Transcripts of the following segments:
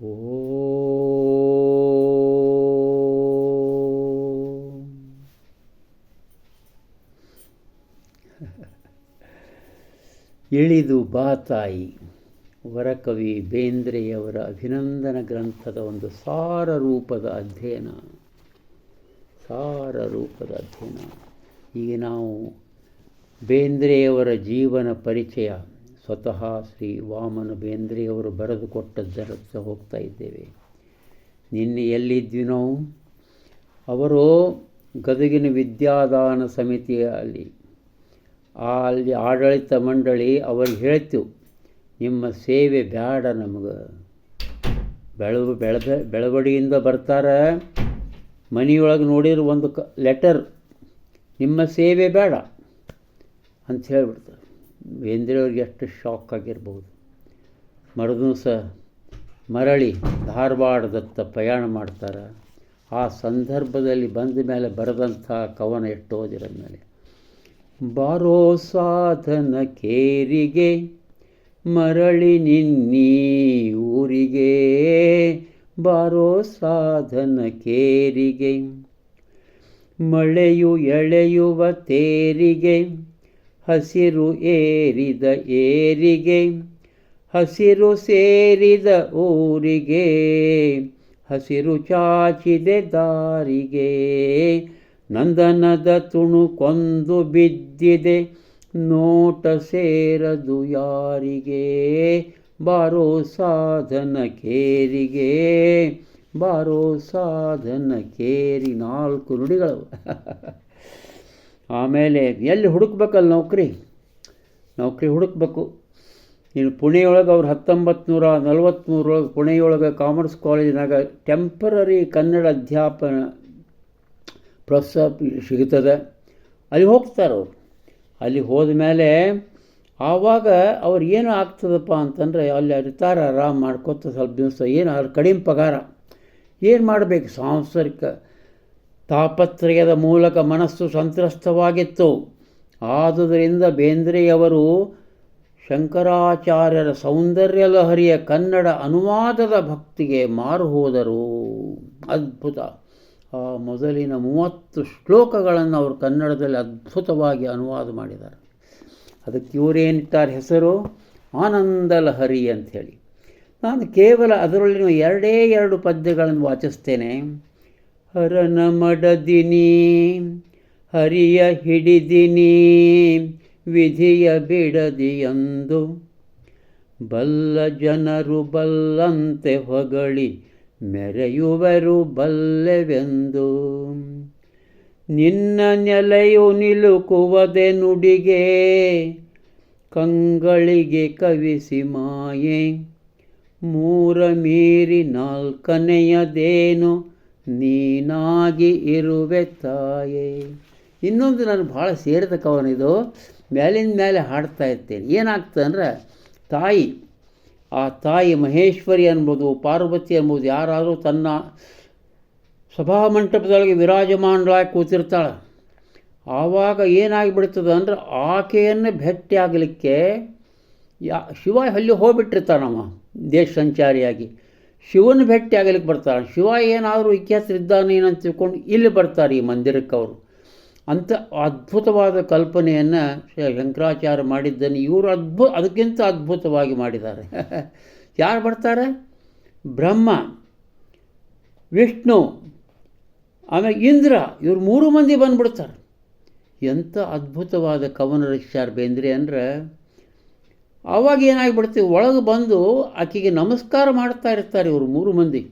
ಇಳಿದು ಬಾ ತಾಯಿ. ವರಕವಿ ಬೇಂದ್ರೆಯವರ ಅಭಿನಂದನ ಗ್ರಂಥದ ಒಂದು ಸಾರ ರೂಪದ ಅಧ್ಯಯನ. ಸಾರ ರೂಪದ ಅಧ್ಯಯನ. ಈಗ ನಾವು ಬೇಂದ್ರೆಯವರ ಜೀವನ ಪರಿಚಯ. ಸ್ವತಃ ಶ್ರೀ ವಾಮನ ಬೇಂದ್ರೆಯವರು ಬರೆದುಕೊಟ್ಟದ್ದರತ್ತ ಹೋಗ್ತಾ ಇದ್ದೇವೆ. ನಿನ್ನೆ ಎಲ್ಲಿದ್ವಿ ನಾವು? ಅವರು ಗದಗಿನ ವಿದ್ಯಾದಾನ ಸಮಿತಿಯಲ್ಲಿ ಅಲ್ಲಿ ಆಡಳಿತ ಮಂಡಳಿ ಅವರು ಹೇಳ್ತೀವಿ ನಿಮ್ಮ ಸೇವೆ ಬೇಡ ನಮಗೆ. ಬೆಳವು ಬೆಳೆದ, ಬೆಳವಡಿಯಿಂದ ಬರ್ತಾರೆ. ಮನೆಯೊಳಗೆ ನೋಡಿರೋ ಒಂದು ಕ, ಲೆಟರ್, ನಿಮ್ಮ ಸೇವೆ ಬೇಡ ಅಂತ ಹೇಳಿಬಿಡ್ತಾರೆ. ಬೇಂದ್ರೆಯವ್ರಿಗೆ ಎಷ್ಟು ಶಾಕ್ ಆಗಿರ್ಬೋದು. ಮರುದಿವಸ ಮರಳಿ ಧಾರವಾಡದತ್ತ ಪ್ರಯಾಣ ಮಾಡ್ತಾರೆ. ಆ ಸಂದರ್ಭದಲ್ಲಿ ಬಂದ ಮೇಲೆ ಬರೆದಂಥ ಕವನ ಎಷ್ಟು ಓದಿರೋದ ಮೇಲೆ, ಬಾರೋ ಸಾಧನ ಕೇರಿಗೆ, ಮರಳಿ ನಿನ್ನಿ ಊರಿಗೆ, ಬಾರೋ ಸಾಧನ ಕೇರಿಗೆ, ಮಳೆಯು ಎಳೆಯುವ ತೇರಿಗೆ ಹಸಿರು ಏರಿದ ಏರಿಗೆ, ಹಸಿರು ಸೇರಿದ ಊರಿಗೆ, ಹಸಿರು ಚಾಚಿದೆ ದಾರಿಗೆ. ನಂದನದ ತುಣುಕೊಂದು ಬಿದ್ದಿದೆ, ನೋಟ ಸೇರದು ಯಾರಿಗೆ? ಬಾರೋ ಸಾಧನ ಕೇರಿಗೆ, ಬಾರೋ ಸಾಧನ ಕೇರಿ ನಾಲ್ಕು ನುಡಿಗಳು ಆಮೇಲೆ ಎಲ್ಲಿ ಹುಡುಕ್ಬೇಕಲ್ಲ ನೌಕರಿ? ನೌಕರಿ ಹುಡುಕ್ಬೇಕು. ಇನ್ನು ಪುಣೆಯೊಳಗೆ ಅವ್ರು ಹತ್ತೊಂಬತ್ತು ನೂರ ನಲ್ವತ್ತ್ಮೂರೊಳಗೆ ಪುಣೆಯೊಳಗೆ ಕಾಮರ್ಸ್ ಕಾಲೇಜಿನಾಗ ಟೆಂಪರರಿ ಕನ್ನಡ ಅಧ್ಯಾಪನ ಪ್ರೊಫೆಸರ್ ಸಿಗುತ್ತದೆ ಅಲ್ಲಿ ಹೋಗ್ತಾರೆ ಅವರು. ಅಲ್ಲಿ ಹೋದ ಮೇಲೆ ಆವಾಗ ಅವ್ರು ಏನು ಆಗ್ತದಪ್ಪ ಅಂತಂದರೆ ಅಲ್ಲಿ ರಿಟೈರ್ ಆರಾಮ್ ಮಾಡ್ಕೋತ ಸ್ವಲ್ಪ ದಿವಸ, ಏನು ಅವ್ರ ಕಡಿಮೆ ಪಗಾರ. ಏನು ಮಾಡಬೇಕು ಸಾಂಸಾರಿಕ ತಾಪತ್ರಯದ ಮೂಲಕ ಮನಸ್ಸು ಸಂತ್ರಸ್ತವಾಗಿತ್ತು. ಆದುದರಿಂದ ಬೇಂದ್ರೆಯವರು ಶಂಕರಾಚಾರ್ಯರ ಸೌಂದರ್ಯ ಲಹರಿಯ ಕನ್ನಡ ಅನುವಾದದ ಭಕ್ತಿಗೆ ಮಾರು ಹೋದರು. ಅದ್ಭುತ. ಆ ಮೊದಲಿನ ಮೂವತ್ತು ಶ್ಲೋಕಗಳನ್ನು ಅವರು ಕನ್ನಡದಲ್ಲಿ ಅದ್ಭುತವಾಗಿ ಅನುವಾದ ಮಾಡಿದ್ದಾರೆ. ಅದಕ್ಕೆ ಇವರೇನಿಟ್ಟಾರೆ ಹೆಸರು? ಆನಂದ ಲಹರಿ ಅಂಥೇಳಿ. ನಾನು ಕೇವಲ ಅದರಲ್ಲಿನ ಎರಡೇ ಎರಡು ಪದ್ಯಗಳನ್ನು ವಾಚಿಸ್ತೇನೆ. ಹರನ ಮಡದಿನಿ, ಹರಿಯ ಹಿಡಿದಿನಿ, ವಿಧಿಯ ಬಿಡದಿಯಂದು. ಬಲ್ಲ ಜನರು ಬಲ್ಲಂತೆ ಹೊಗಳಿ ಮೆರೆಯುವರು ಬಲ್ಲೆವೆಂದು. ನಿನ್ನ ನೆಲೆಯು ನಿಲುಕುವದೆ ನುಡಿಗೆ, ಕಂಗಳಿಗೆ ಕವಿಸಿ ಮಾಯೆ. ಮೂರ ಮೀರಿ ನಾಲ್ಕನೆಯದೇನು ನೀನಾಗಿ ಇರುವೆ ತಾಯೇ. ಇನ್ನೊಂದು ನಾನು ಭಾಳ ಸೇರಿದ ಕವನ ಇದು ಮೇಲಿನ ಮೇಲೆ ಹಾಡ್ತಾ ಇರ್ತೇನೆ. ಏನಾಗ್ತದೆ ಅಂದ್ರೆ, ತಾಯಿ, ಆ ತಾಯಿ ಮಹೇಶ್ವರಿ ಅನ್ಬೋದು, ಪಾರ್ವತಿ ಅನ್ಬೋದು, ಯಾರಾದರೂ ತನ್ನ ಸಭಾಮಂಟಪದೊಳಗೆ ವಿರಾಜಮಾನಳಾಗಿ ಕೂತಿರ್ತಾಳೆ. ಆವಾಗ ಏನಾಗಿಬಿಡ್ತದೆ ಅಂದ್ರೆ, ಆಕೆಯನ್ನು ಭೇಟಿಯಾಗಲಿಕ್ಕೆ ಯಾ, ಶಿವ ಅಲ್ಲಿ ಹೋಗ್ಬಿಟ್ಟಿರ್ತಾನಮ್ಮ ದೇಶ ಸಂಚಾರಿಯಾಗಿ. ಶಿವನ ಭೇಟಿ ಆಗಲಿಕ್ಕೆ ಬರ್ತಾರೆ. ಶಿವ ಏನಾದರೂ ಇತಿಹಾಸ ಇದ್ದಾನೇನಂತ ತಿಳ್ಕೊಂಡು ಇಲ್ಲಿ ಬರ್ತಾರೆ ಈ ಮಂದಿರಕ್ಕೆ ಅವರು. ಅಂಥ ಅದ್ಭುತವಾದ ಕಲ್ಪನೆಯನ್ನು ಶಂಕರಾಚಾರ್ಯ ಮಾಡಿದ್ದನ್ನು ಇವರು ಅದ್ಭುತ ಅದಕ್ಕಿಂತ ಅದ್ಭುತವಾಗಿ ಮಾಡಿದ್ದಾರೆ. ಯಾರು ಬರ್ತಾರೆ? ಬ್ರಹ್ಮ, ವಿಷ್ಣು, ಆಮೇಲೆ ಇಂದ್ರ, ಇವರು ಮೂರು ಮಂದಿ ಬಂದುಬಿಡ್ತಾರೆ. ಎಂಥ ಅದ್ಭುತವಾದ ಕವನ ರಚಿಸ್ಯಾರ ಬೇಂದ್ರೆ ಅಂದರೆ ಆವಾಗ ಏನಾಗಿಬಿಡ್ತೀವಿ ಒಳಗೆ ಬಂದು ಆಕೆಗೆ ನಮಸ್ಕಾರ ಮಾಡ್ತಾ ಇರ್ತಾರೆ ಇವರು ಮೂರು ಮಂದಿ.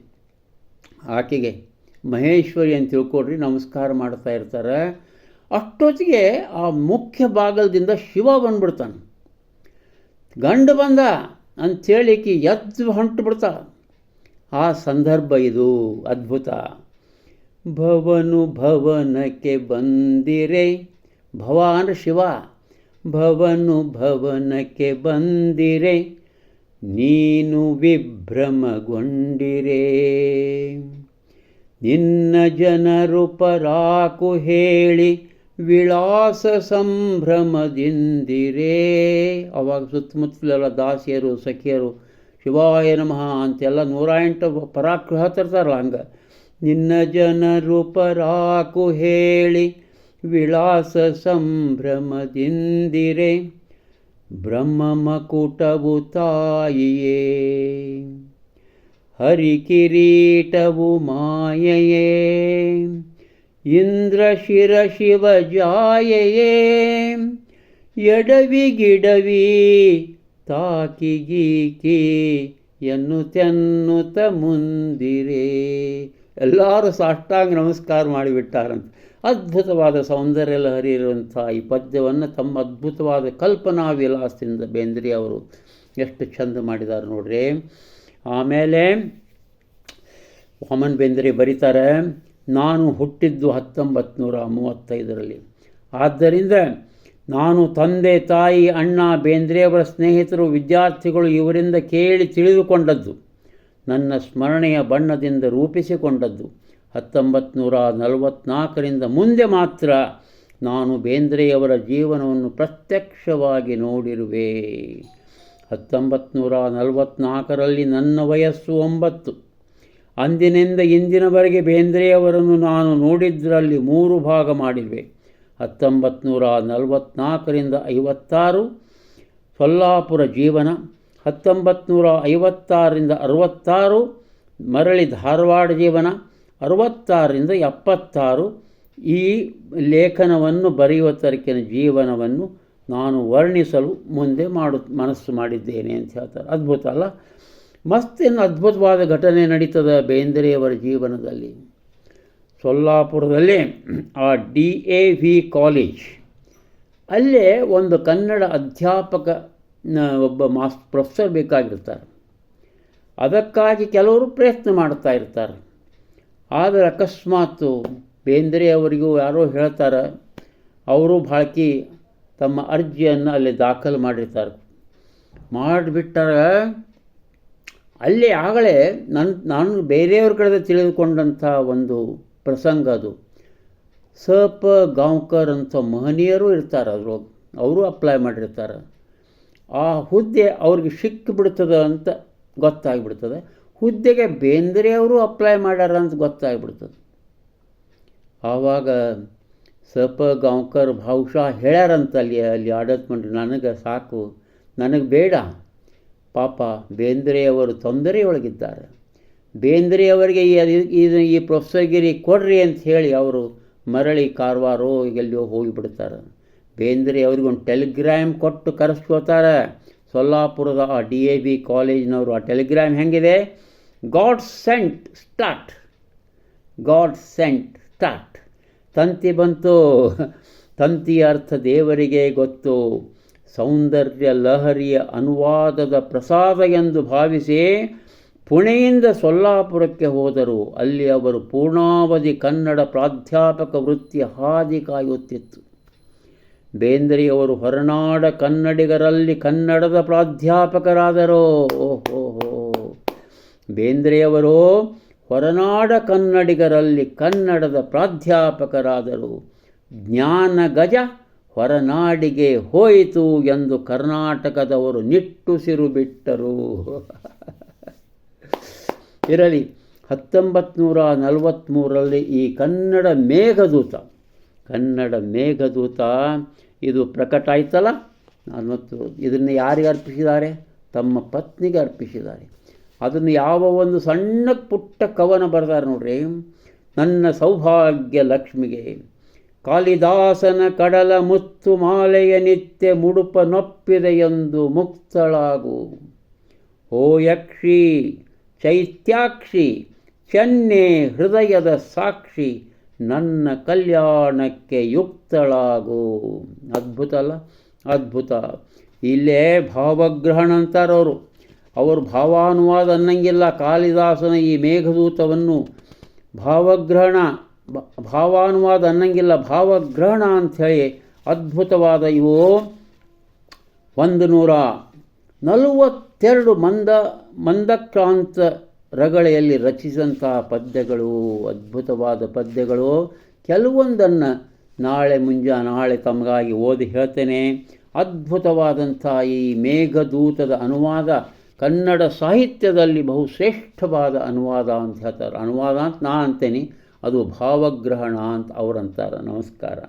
ಆಕೆಗೆ, ಮಹೇಶ್ವರಿ ಅಂತ ತಿಳ್ಕೊಡ್ರಿ ನಮಸ್ಕಾರ ಮಾಡ್ತಾ ಇರ್ತಾರೆ. ಅಷ್ಟೊತ್ತಿಗೆ ಆ ಮುಖ್ಯ ಬಾಗಲದಿಂದ ಶಿವ ಬಂದ್ಬಿಡ್ತಾನೆ. ಗಂಡು ಬಂದ ಅಂಥೇಳಿ ಆಕಿ ಎದ್ದು ಹೊಂಟು ಬಿಡ್ತಾಳೆ. ಆ ಸಂದರ್ಭ ಇದು, ಅದ್ಭುತ. ಭವನು ಭವನಕ್ಕೆ ಬಂದಿರೇ, ಭವ ಅಂದ್ರೆ ಶಿವ. ಭವನು ಭವನಕ್ಕೆ ಬಂದಿರೆ, ನೀನು ವಿಭ್ರಮಗೊಂಡಿರೆ. ನಿನ್ನ ಜನರು ಪರಾಕು ಹೇಳಿ ವಿಳಾಸ ಸಂಭ್ರಮದಿಂದಿರೇ. ಅವಾಗ ಸುತ್ತಮುತ್ತಲೆಲ್ಲ ದಾಸಿಯರು, ಸಖಿಯರು, ಶಿವಾಯ ನಮಃ ಅಂತೆಲ್ಲ ನೂರ ಎಂಟು ಪರಾಕೃಹ ತರ್ತಾರಲ್ಲ ಹಂಗೆ. ನಿನ್ನ ಜನರು ಪರಾಕು ಹೇಳಿ ವಿಳಾಸ ಸಂಭ್ರಮದಿಂದಿರೆ ಬ್ರಹ್ಮಮಕುಟವು ತಾಯಿಯೇ. ಹರಿಕಿರೀಟವು ಮಾಯೆಯೇ. ಇಂದ್ರ ಶಿರ ಶಿವ ಜಾಯೆಯೇ ಎಡವಿ ಗಿಡವಿ ತಾಕಿಗೀಕಿ ಎನ್ನುತ್ತೆನ್ನುತ್ತ ಮುಂದಿರೇ. ಎಲ್ಲರೂ ಸಾಷ್ಟಾಂಗ ನಮಸ್ಕಾರ ಮಾಡಿಬಿಟ್ಟಾರಂತ. ಅದ್ಭುತವಾದ ಸೌಂದರ್ಯ ಲಹರಿ ಇರುವಂಥ ಈ ಪದ್ಯವನ್ನು ತಮ್ಮ ಅದ್ಭುತವಾದ ಕಲ್ಪನಾ ವಿಲಾಸದಿಂದ ಬೇಂದ್ರಿ ಅವರು ಎಷ್ಟು ಚಂದ ಮಾಡಿದ್ದಾರೆ ನೋಡ್ರಿ. ಆಮೇಲೆ ವಾಮನ್ ಬೇಂದ್ರೆ ಬರೀತಾರೆ, ನಾನು ಹುಟ್ಟಿದ್ದು ಹತ್ತೊಂಬತ್ತು ನೂರ ಮೂವತ್ತೈದರಲ್ಲಿ. ಆದ್ದರಿಂದ ನಾನು ತಂದೆ, ತಾಯಿ, ಅಣ್ಣ, ಬೇಂದ್ರೆಯವರ ಸ್ನೇಹಿತರು, ವಿದ್ಯಾರ್ಥಿಗಳು ಇವರಿಂದ ಕೇಳಿ ತಿಳಿದುಕೊಂಡದ್ದು, ನನ್ನ ಸ್ಮರಣೆಯ ಬಣ್ಣದಿಂದ ರೂಪಿಸಿಕೊಂಡದ್ದು. ಹತ್ತೊಂಬತ್ತು ನೂರ ನಲವತ್ತ್ನಾಲ್ಕರಿಂದ ಮುಂದೆ ಮಾತ್ರ ನಾನು ಬೇಂದ್ರೆಯವರ ಜೀವನವನ್ನು ಪ್ರತ್ಯಕ್ಷವಾಗಿ ನೋಡಿರುವೆ. ಹತ್ತೊಂಬತ್ತು ನೂರ ನಲವತ್ತ್ನಾಲ್ಕರಲ್ಲಿ ನನ್ನ ವಯಸ್ಸು ಒಂಬತ್ತು. ಅಂದಿನಿಂದ ಇಂದಿನವರೆಗೆ ಬೇಂದ್ರೆಯವರನ್ನು ನಾನು ನೋಡಿದ್ದರಲ್ಲಿ ಮೂರು ಭಾಗ ಮಾಡಿರುವೆ ಹತ್ತೊಂಬತ್ತು ನೂರ ನಲವತ್ತ್ನಾಲ್ಕರಿಂದ ಐವತ್ತಾರು, ಸೊಲ್ಲಾಪುರ ಜೀವನ. ಹತ್ತೊಂಬತ್ತು ನೂರ ಐವತ್ತಾರರಿಂದ ಅರವತ್ತಾರು, ಮರಳಿ ಧಾರವಾಡ ಜೀವನ. ಅರವತ್ತಾರರಿಂದ ಎಪ್ಪತ್ತಾರು ಈ ಲೇಖನವನ್ನು ಬರೆಯುವ ತರಕಿನ ಜೀವನವನ್ನು ನಾನು ವರ್ಣಿಸಲು ಮುಂದೆ ಮಾಡು, ಮನಸ್ಸು ಮಾಡಿದ್ದೇನೆ ಅಂತ ಹೇಳ್ತಾರೆ. ಅದ್ಭುತ ಅಲ್ಲ? ಮಸ್ತಿನ ಅದ್ಭುತವಾದ ಘಟನೆ ನಡೀತದೆ ಬೇಂದ್ರೆಯವರ ಜೀವನದಲ್ಲಿ. ಸೊಲ್ಲಾಪುರದಲ್ಲೇ ಆ ಡಿ ಎ ವಿ ಕಾಲೇಜ್, ಅಲ್ಲೇ ಒಂದು ಕನ್ನಡ ಅಧ್ಯಾಪಕ ಒಬ್ಬ ಮಾಸ್, ಪ್ರೊಫೆಸರ್ ಬೇಕಾಗಿರ್ತಾರೆ. ಅದಕ್ಕಾಗಿ ಕೆಲವರು ಪ್ರಯತ್ನ ಮಾಡ್ತಾ ಇರ್ತಾರೆ. ಆದರೆ ಅಕಸ್ಮಾತ್ ಬೇಂದ್ರೆ ಅವರಿಗೂ ಯಾರೋ ಹೇಳ್ತಾರೆ, ಅವರು ಬಾಳ್ಕಿ ತಮ್ಮ ಅರ್ಜಿಯನ್ನು ಅಲ್ಲಿ ದಾಖಲು ಮಾಡಿರ್ತಾರೆ. ಮಾಡಿಬಿಟ್ಟರೆ ಅಲ್ಲಿ ಆಗಲೇ ನನ್ನ ನಾನು ಬೇರೆಯವ್ರ ಕಡೆ ತಿಳಿದುಕೊಂಡಂಥ ಒಂದು ಪ್ರಸಂಗ ಅದು. ಸ ಪ ಗಾಂವ್ಕರ್ ಅಂಥ ಮಹನೀಯರು ಇರ್ತಾರೆ ಅದ್ರೊಳಗೆ ಅವರು ಅಪ್ಲೈ ಮಾಡಿರ್ತಾರೆ. ಆ ಹುದ್ದೆ ಅವ್ರಿಗೆ ಸಿಕ್ಕಿಬಿಡ್ತದೆ ಅಂತ ಗೊತ್ತಾಗ್ಬಿಡ್ತದೆ. ಹುದ್ದೆಗೆ ಬೇಂದ್ರೆಯವರು ಅಪ್ಲೈ ಮಾಡ್ಯಾರ ಅಂತ ಗೊತ್ತಾಗ್ಬಿಡ್ತದೆ. ಆವಾಗ ಸಪ ಗಾಂವ್ಕರ್ ಬಹುಶಃ ಹೇಳ್ಯಾರಂತ ಅಲ್ಲಿ ಅಲ್ಲಿ ಆಡೋದು ಮಾಡ್ರಿ ನನಗೆ ಸಾಕು, ನನಗೆ ಬೇಡ. ಪಾಪ ಬೇಂದ್ರೆಯವರು ತೊಂದರೆಯೊಳಗಿದ್ದಾರೆ. ಬೇಂದ್ರೆಯವರಿಗೆ ಈ ಈ ಪ್ರೊಫೆಸರ್ಗಿರಿ ಕೊಡ್ರಿ ಅಂತ ಹೇಳಿ ಅವರು ಮರಳಿ ಕಾರವಾರೋ ಎಲ್ಲಿಯೋ ಹೋಗಿಬಿಡ್ತಾರೆ. ಬೇಂದ್ರೆ ಅವ್ರಿಗೊಂದು ಟೆಲಿಗ್ರಾಮ್ ಕೊಟ್ಟು ಕರೆಸ್ಕೋತಾರೆ ಸೊಲ್ಲಾಪುರದ ಆ ಡಿ ಎ ಬಿ ಕಾಲೇಜಿನವರು ಆ ಟೆಲಿಗ್ರಾಮ್ ಹೆಂಗಿದೆ? God sent start. God sent start. ತಂತಿ ಬಂತು. ತಂತಿಯ ಅರ್ಥ ದೇವರಿಗೆ ಗೊತ್ತು. ಸೌಂದರ್ಯ ಲಹರಿಯ ಅನುವಾದದ ಪ್ರಸಾದ ಎಂದು ಭಾವಿಸಿ ಪುಣೆಯಿಂದ ಸೊಲ್ಲಾಪುರಕ್ಕೆ ಹೋದರು. ಅಲ್ಲಿ ಅವರು ಪೂರ್ಣಾವಧಿ ಕನ್ನಡ ಪ್ರಾಧ್ಯಾಪಕ ವೃತ್ತಿ ಹಾದಿ ಕಾಯುತ್ತಿತ್ತು. ಬೇಂದ್ರೆಯವರು ಹೊರನಾಡ ಕನ್ನಡಿಗರಲ್ಲಿ ಕನ್ನಡದ ಪ್ರಾಧ್ಯಾಪಕರಾದರು. ಓಹೋ ಬೇಂದ್ರೆಯವರು ಹೊರನಾಡ ಕನ್ನಡಿಗರಲ್ಲಿ ಕನ್ನಡದ ಪ್ರಾಧ್ಯಾಪಕರಾದರು. ಜ್ಞಾನ ಗಜ ಹೊರನಾಡಿಗೆ ಹೋಯಿತು ಎಂದು ಕರ್ನಾಟಕದವರು ನಿಟ್ಟುಸಿರು ಬಿಟ್ಟರು. ಇರಲಿ ಹತ್ತೊಂಬತ್ತು ನೂರ ನಲವತ್ತ್ಮೂರರಲ್ಲಿ ಈ ಕನ್ನಡ ಮೇಘದೂತ ಕನ್ನಡ ಮೇಘದೂತ, ಇದು ಪ್ರಕಟ ಆಯ್ತಲ್ಲ? ಮತ್ತು ಇದನ್ನು ಯಾರಿಗೆ ಅರ್ಪಿಸಿದ್ದಾರೆ? ತಮ್ಮ ಪತ್ನಿಗೆ ಅರ್ಪಿಸಿದ್ದಾರೆ. ಅದನ್ನು ಯಾವ ಒಂದು ಸಣ್ಣ ಪುಟ್ಟ ಕವನ ಬರ್ದಾರೆ ನೋಡ್ರಿ. ನನ್ನ ಸೌಭಾಗ್ಯ ಲಕ್ಷ್ಮಿಗೆ. ಕಾಳಿದಾಸನ ಕಡಲ ಮುತ್ತು ಮಾಲೆಯ ನಿತ್ಯ ಮುಡುಪ ನೊಪ್ಪಿದೆ ಎಂದು ಮುಕ್ತಳಾಗು. ಓ ಯಕ್ಷಿ, ಚೈತ್ಯಾಕ್ಷಿ, ಚೆನ್ನೆ ಹೃದಯದ ಸಾಕ್ಷಿ, ನನ್ನ ಕಲ್ಯಾಣಕ್ಕೆ ಯುಕ್ತಳಾಗು. ಅದ್ಭುತ ಅಲ್ಲ? ಅದ್ಭುತ. ಇಲ್ಲೇ ಭಾವಗ್ರಹಣ ಅಂತಾರವರು ಅವರು ಭಾವಾನುವಾದ ಅನ್ನಂಗಿಲ್ಲ. ಕಾಳಿದಾಸನ ಈ ಮೇಘದೂತವನ್ನು ಭಾವಗ್ರಹಣ ಭಾವಾನುವಾದ ಅನ್ನಂಗಿಲ್ಲ. ಭಾವಗ್ರಹಣ ಅಂಥೇಳಿ ಅದ್ಭುತವಾದ ಇವು. ಒಂದು ನೂರ ನಲವತ್ತೆರಡು ಮಂದ, ಮಂದಕ್ರಾಂತ ರಗಳೆಯಲ್ಲಿ ರಚಿಸಿದಂತಹ ಪದ್ಯಗಳು, ಅದ್ಭುತವಾದ ಪದ್ಯಗಳು. ಕೆಲವೊಂದನ್ನು ನಾಳೆ ಮುಂಜಾ, ನಾಳೆ ತಮಗಾಗಿ ಓದಿ ಹೇಳ್ತೇನೆ. ಅದ್ಭುತವಾದಂಥ ಈ ಮೇಘದೂತದ ಅನುವಾದ ಕನ್ನಡ ಸಾಹಿತ್ಯದಲ್ಲಿ ಬಹು ಶ್ರೇಷ್ಠವಾದ ಅನುವಾದ ಅಂತ ಹೇಳ್ತಾರೆ. ಅನುವಾದ ಅಂತ ನಾ ಅಂತೇನೆ. ಅದು ಭಾವಗ್ರಹಣ ಅಂತ ಅವರಂತಾರೆ ನಮಸ್ಕಾರ.